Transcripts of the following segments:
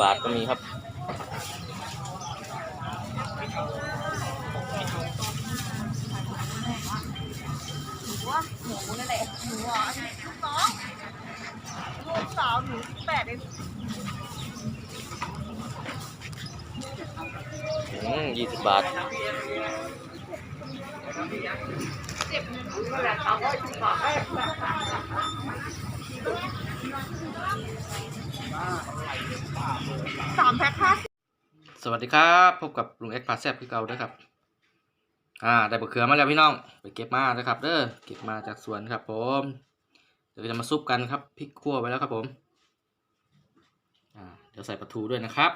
บาทก็มีครับ หนูนั่นแหละหนูอะลูกน้องลูกสาวหนูแปดเองอืมยี่สิบบาท สามแพ็คห้าสิบสวัสดีครับพบกับลุงเอ็กพาแซบพี่เก่าด้วยครับ อ่าได้บะเขือมาแล้วพี่น้องไปเก็บมานะครับ เด้อเก็บมาจากสวนครับ ผมเดี๋ยวจะมาซุปกันครับพริกขั่วไว้แล้วครับผมอ่าเดี๋ยวใส่ปลาทูด้วยนะครับ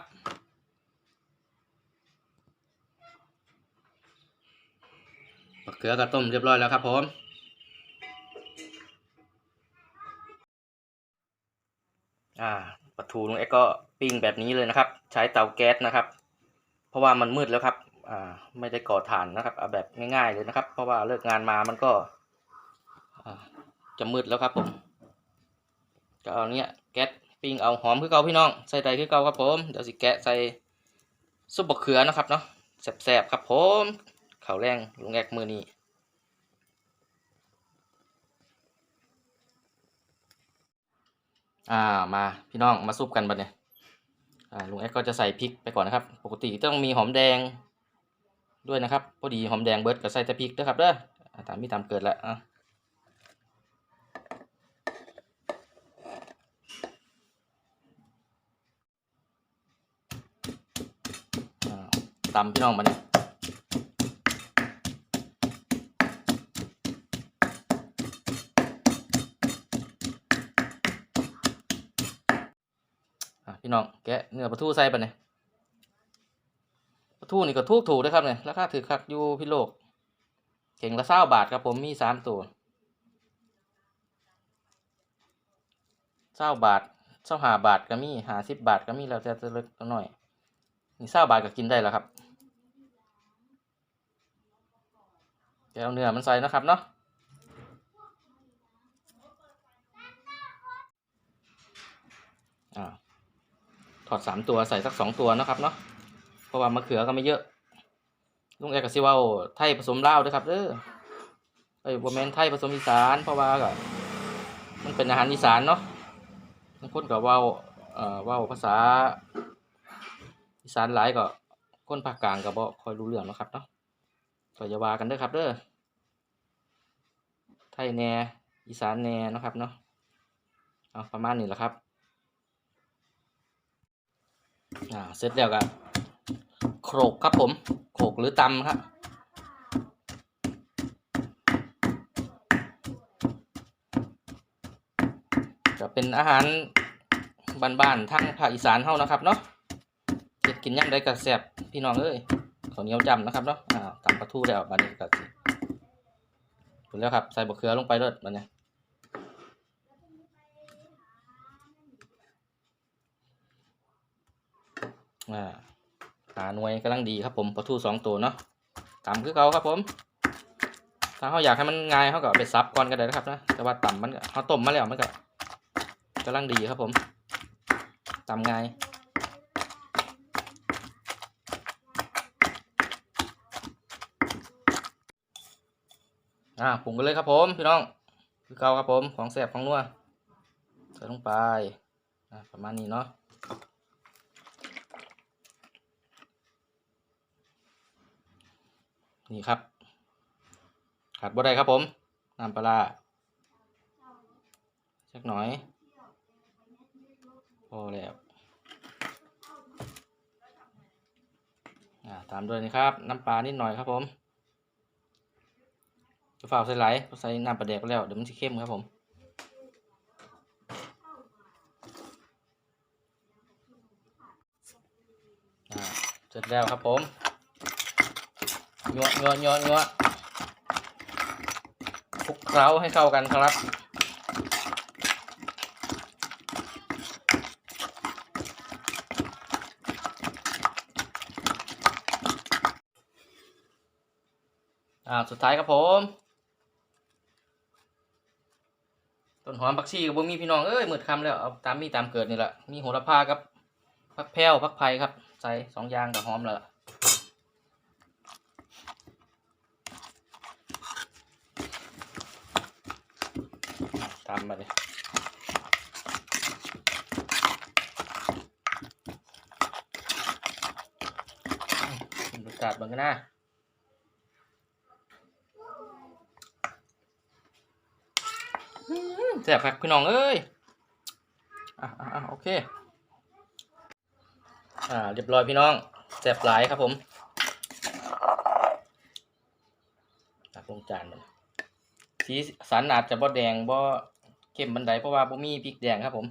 บะเขือกับต้มเรียบร้อยแล้วครับผม ปลาทูลงเอ็กก็ปิ้งแบบนี้เลยนะครับ ใช้เตาแก๊สนะครับ เพราะว่ามันมืดแล้วครับอ่าไม่ได้ก่อถ่านนะครับเอาแบบง่ายๆเลยนะครับ เพราะว่าเลิกงานมามันก็อ่าจะมืดแล้วครับผมก็เอาเนี้ยแก๊สปิ้งเอาหอมคือเก่าพี่น้องใส่ไตคือเก่าครับผมเดี๋ยวสิแกะใส่ซุปบะเขือนะครับเนาะแซ่บๆครับผมข้าวแรงลุงแอกมือนี้ อ่ามาพี่น้องมาซุปกันบัดเนี่ยอ่าลุงแอ๊กก็จะใส่พริกไปก่อนนะครับ ปกติต้องมีหอมแดงด้วยนะครับพอดีหอมแดงเบิร์ดก็ใส่แต่พริกนะครับเด้อตามมีตามเกิดแล้วอะอ่าตำพี่น้องมาเนี่ยอะ พี่น้องแกะเนื้อปลาทูใส่ไปเนี่ยปลาทูนี่ก็ถูกถูกนะครับเนี่ยราคาถือคักอยู่พี่โลกเข่งละเศร้าบาทครับผมมีสามตัวเศร้าบาทเศร้าหาบาทก็มีหาสิบบาทก็มีแล้วแต่จะเล็กก็น้อยนี่เศร้าบาทก็กินได้แล้วครับแกเอาเนื้อมันใส่นะครับเนาะอ่า ถอดสามตัวใส่สักสองตัวนะครับเนาะเพราะว่ามะเขือก็ไม่เยอะลุงแอกกับซิว่าไทยผสมลาวด้วยครับเด้อเอ้ยบแมนไทยผสมอีสานเพราะว่าก็มันเป็นอาหารอีสานเนาะบางคนก็เว้าเอ่อว้าภาษาอีสานหลายก็คนภาคกลางก็บ่ค่อยรู้เรื่องนะครับเนาะก็อย่าว่ากันเด้อครับเด้อไทยแหน่อีสานแหน่นะครับเนาะเอาประมาณนี้แหละครับ อ่าเสร็จแล้วก็โขลกครับผมโขลกหรือตำครับจะเป็นอาหารบ้านๆทางภาคอีสานเฮานะครับเนาะเฮ็ดกินย่ำได้กับแซ่บพี่น้องเอ้ยข้าวเหนียวจำนะครับเนาะอ่าตำปลาทูแล้วบัดนี้ก็สิถูแล้วครับ ใส่บะเขือลงไปเลยบัดนี้ อ่าขาหน่วยกำลังดีครับผมปลาทูสองตัวเนาะต่ำคือเขาครับผม ถ้าเขาอยากให้มันง่ายเขาก็ไปซับก่อนก็ได้นะครับนะ แต่ว่าต่ำมันเขาต้มมาแล้วมันก็กำลังดีครับผมต่ำง่ายอ่าปรุงกันเลยครับผมพี่น้อง คือเก่าครับผมของแซ่บของนัวใส่ลงไปประมาณนี้เนาะ นี่ครับ ขาดบ่ได้ครับผมน้ำปลาสักหน่อย พอแล้วอ่าตามด้วยนะครับ น้ำปลานิดหน่อยครับผมจะฝ่าใส่ไหลใส่น้ำปลาแดกแล้วเดี๋ยวมันจะเข้มครับผมอ่าเสร็จแล้วครับผม ยัวยัวยัวยัวคลุกเคล้าให้เข้ากันครับอ่าสุดท้ายครับผม ต้นหอมผักชีกับบ่มีพี่น้องเอ้ยมืดคำแล้วเอาตามมีตามเกิดนี่แหละมีโหระพากับใบพักแพ้วพักไผ่ครับ ใส่สองอย่างกับหอมแล้วล่ะ ตามาเลยกินรสชาติเบิ่งกันนะแซ่บครับพี่น้องเอ้ย อะอะโอเค อ่า เรียบร้อยพี่น้องแซ่บหลายครับผมตักลงจานมันสีสันอาจจะบ่แดงบ่ เข้มบันไดเพราะว่าบ่มีพริกแดงครับผม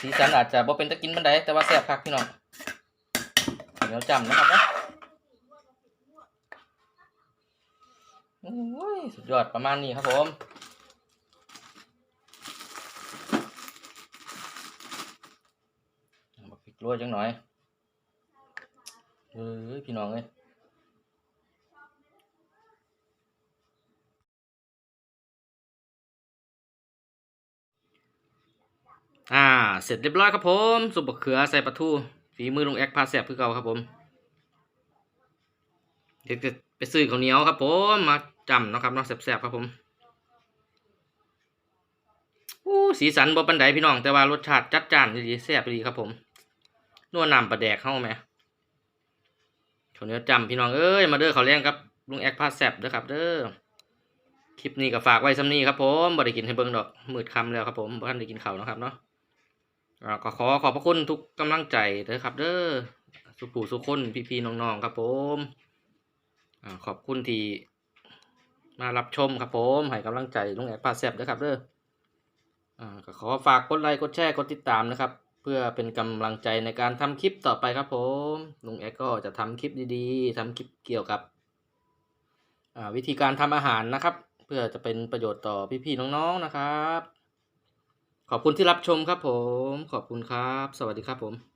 สีสันอาจจะบ่เป็นตะกินบันไดแต่ว่าแซ่บคักพี่น้องเดี๋ยวจำนะครับนะโอ้ยสุดยอดประมาณนี้ครับผมบักพริกลวกจังหน่อยเอ้ยพี่น้องเอ้ย อ่า เสร็จเรียบร้อยครับผมสุบะเขือใส่ปลาทูฝีมือลุงแอกพาแสบคือเก่าครับผม เดี๋ยวจะไปซื้อข้าวเหนียวครับผมมาจำนะครับเนาะแสบๆครับผมอู้สีสันบ่ปันไดพี่น้องแต่ว่ารสชาติจัดจ้านดีแซ่บดีครับผมนัวน้ำปลาแดกเข้าไหมข้าวเหนียวจำพี่น้องเอ้ยมาเด้อเขาวแรงครับลุงแอกพาแซบเด้อครับ เด้อคลิปนี้ก็ฝากไว้ซ้ำนี้ครับผมบ่ได้กินให้เบิ่งดอกมืดคำแล้วครับผมบ่ทันได้กินข้าวนะครับเนาะ ก็ขอขอบพระคุณทุกกำลังใจเด้อครับ เด้อสุปูสุคนพี่ๆน้องๆครับผมอขอบคุณที่มารับชมครับผมให้กำลังใจลุงแอกพาแซบเด้อครับเด้ออก็ขอฝากกดไลค์กดแชร์กดติดตามนะครับ เพื่อเป็นกำลังใจในการทำคลิปต่อไปครับผมลุงแอกก็จะทำคลิปดีๆทำคลิปเกี่ยวกับวิธีการทำอาหารนะครับ เพื่อจะเป็นประโยชน์ต่อพี่ๆน้องๆนะครับ ขอบคุณที่รับชมครับผม ขอบคุณครับ สวัสดีครับผม